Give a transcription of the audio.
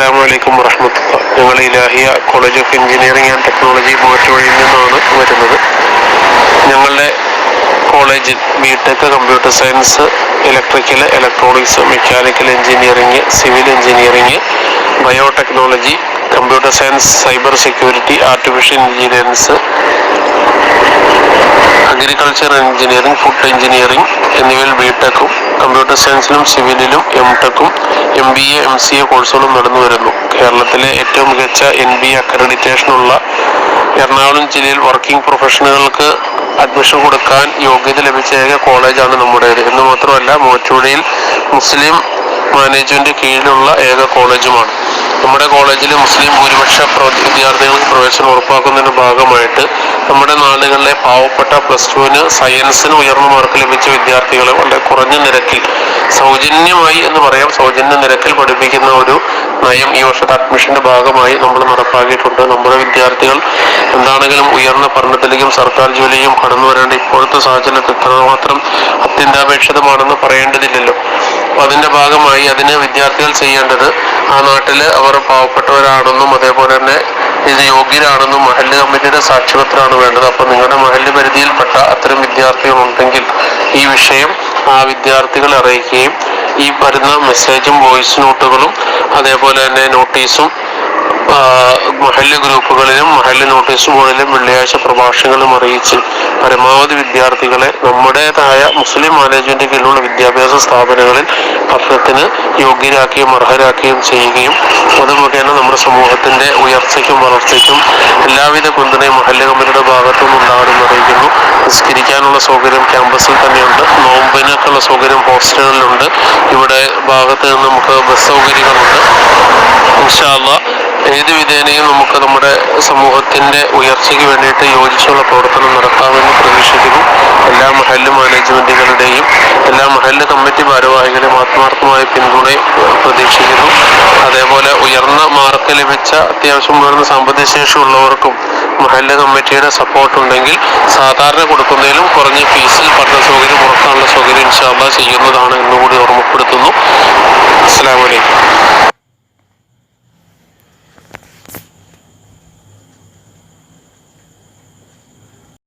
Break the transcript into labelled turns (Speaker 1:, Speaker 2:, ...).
Speaker 1: അസ്സാം വലൈക്കും വറഹമത്തുള്ള ഞങ്ങൾ Ilahia college of engineering and technology മൂവാറ്റുപുഴയിൽ നിന്നാണ് വരുന്നത്. ഞങ്ങളുടെ കോളേജിൽ B tech computer science electrical electronics mechanical engineering civil engineering biotechnology computer science cyber security artificial intelligence agriculture engineering food engineering എന്നിവയിൽ ബിടെക്കും കമ്പ്യൂട്ടർ സയൻസിലും സിവിലിലും M ടെക്കും M B A M C A കോഴ്സുകളും നടന്നു വരുന്നു. കേരളത്തിലെ ഏറ്റവും മികച്ച എൻ ബി എ അക്രഡിറ്റേഷനുള്ള എറണാകുളം ജില്ലയിൽ വർക്കിംഗ് പ്രൊഫഷണലുകൾക്ക് അഡ്മിഷൻ കൊടുക്കാൻ യോഗ്യത ലഭിച്ച ഏക കോളേജാണ് നമ്മുടേത്. എന്ന് മാത്രമല്ല മൂവാറ്റുപുഴയിൽ മുസ്ലിം മാനേജ്മെന്റ് കീഴിലുള്ള ഏക കോളേജുമാണ്. നമ്മുടെ കോളേജിൽ മുസ്ലിം ഭൂരിപക്ഷ വിദ്യാർത്ഥികൾക്ക് പ്രവേശനം ഉറപ്പാക്കുന്നതിന്റെ ഭാഗമായിട്ട് നമ്മുടെ നാടുകളിലെ പാവപ്പെട്ട പ്ലസ് ടുവിന് സയൻസിന് ഉയർന്ന മാർക്ക് ലഭിച്ച വിദ്യാർത്ഥികളെ വളരെ കുറഞ്ഞ നിരക്കിൽ. സൗജന്യമായി എന്ന് പറയാം സൗജന്യ നിരക്കിൽ പഠിപ്പിക്കുന്ന ഒരു നയം ഈ വർഷത്തെ അഡ്മിഷന്റെ ഭാഗമായി നമ്മൾ നടപ്പാക്കിയിട്ടുണ്ട്. നമ്മുടെ വിദ്യാർത്ഥികൾ എന്താണെങ്കിലും ഉയർന്ന പഠനത്തിലേക്കും സർക്കാർ ജോലിയും കടന്നു വരേണ്ട ഇപ്പോഴത്തെ സാഹചര്യത്തിൽ എത്രമാത്രം അത്യന്താപേക്ഷിതമാണെന്ന് പറയേണ്ടതില്ലല്ലോ. അപ്പൊ അതിന്റെ ഭാഗമായി അതിന് വിദ്യാർത്ഥികൾ ചെയ്യേണ്ടത് ആ നാട്ടിൽ അവർ പാവപ്പെട്ടവരാണെന്നും അതേപോലെ തന്നെ ഇത് യോഗ്യരാണെന്നും മഹല്ല് കമ്മിറ്റിയുടെ സാക്ഷ്യപത്രമാണ് വേണ്ടത്. അപ്പൊ നിങ്ങളുടെ മഹല്ല് പരിധിയിൽപ്പെട്ട അത്തരം വിദ്യാർത്ഥികൾ ഉണ്ടെങ്കിൽ ഈ വിഷയം ആ വിദ്യാർത്ഥികളെ അറിയിക്കുകയും ഈ വരുന്ന മെസ്സേജും വോയിസ് നോട്ടുകളും അതേപോലെ തന്നെ നോട്ടീസും മഹല്ല് ഗ്രൂപ്പുകളിലും മഹല്ല് നോട്ടീസ് ബോർഡിലും വെള്ളിയാഴ്ച പ്രഭാഷണങ്ങളും അറിയിച്ച് പരമാവധി വിദ്യാർത്ഥികളെ നമ്മുടേതായ മുസ്ലിം മാനേജ്മെന്റ് കീഴിലുള്ള വിദ്യാഭ്യാസ സ്ഥാപനങ്ങളിൽ പഠനത്തിന് യോഗ്യരാക്കുകയും അർഹരാക്കുകയും ചെയ്യുകയും അത് നമ്മുടെ സമൂഹത്തിന്റെ ഉയർച്ചയ്ക്കും വളർച്ചയ്ക്കും എല്ലാവിധ പിന്തുണയും മഹല്ല് കമ്മിറ്റിയുടെ ഭാഗത്തു നിന്നുണ്ടാകണമെന്ന് അറിയിക്കുന്നു. നിസ്കരിക്കാനുള്ള സൗകര്യം ക്യാമ്പസിൽ തന്നെയുണ്ട്. നോമ്പിനൊക്കെയുള്ള സൗകര്യം ഹോസ്റ്റലുകളിലുണ്ട് ഇവിടെ ഭാഗത്ത് നമുക്ക് ബസ് സൗകര്യങ്ങളുണ്ട്. ഇൻഷാല്ല ഏത് വിധേനയും നമുക്ക് നമ്മുടെ സമൂഹത്തിന്റെ ഉയർച്ചയ്ക്ക് വേണ്ടിയിട്ട് യോജിച്ചുള്ള പ്രവർത്തനം നടത്താമെന്ന് പ്രതീക്ഷിക്കുന്നു. എല്ലാ മഹല്ല് മാനേജ്മെന്റുകളുടെയും എല്ലാ മഹല്ല് കമ്മിറ്റി ഭാരവാഹികളുടെയും ആത്മാർത്ഥമായ പിന്തുണയും പ്രതീക്ഷിക്കുന്നു. അതേപോലെ ഉയർന്ന മാർക്ക് ലഭിച്ച അത്യാവശ്യം ഉയർന്ന സാമ്പത്തിക ശേഷി ഉള്ളവർക്കും മഹല്ല് കമ്മിറ്റിയുടെ സപ്പോർട്ട് ഉണ്ടെങ്കിൽ സാധാരണ കൊടുക്കുന്നതിലും കുറഞ്ഞ ഫീസിൽ പഠന സൗകര്യം ഉറക്കാനുള്ള സൗകര്യം ഇൻഷാല്ല ചെയ്യുന്നതാണ് എന്നുകൂടി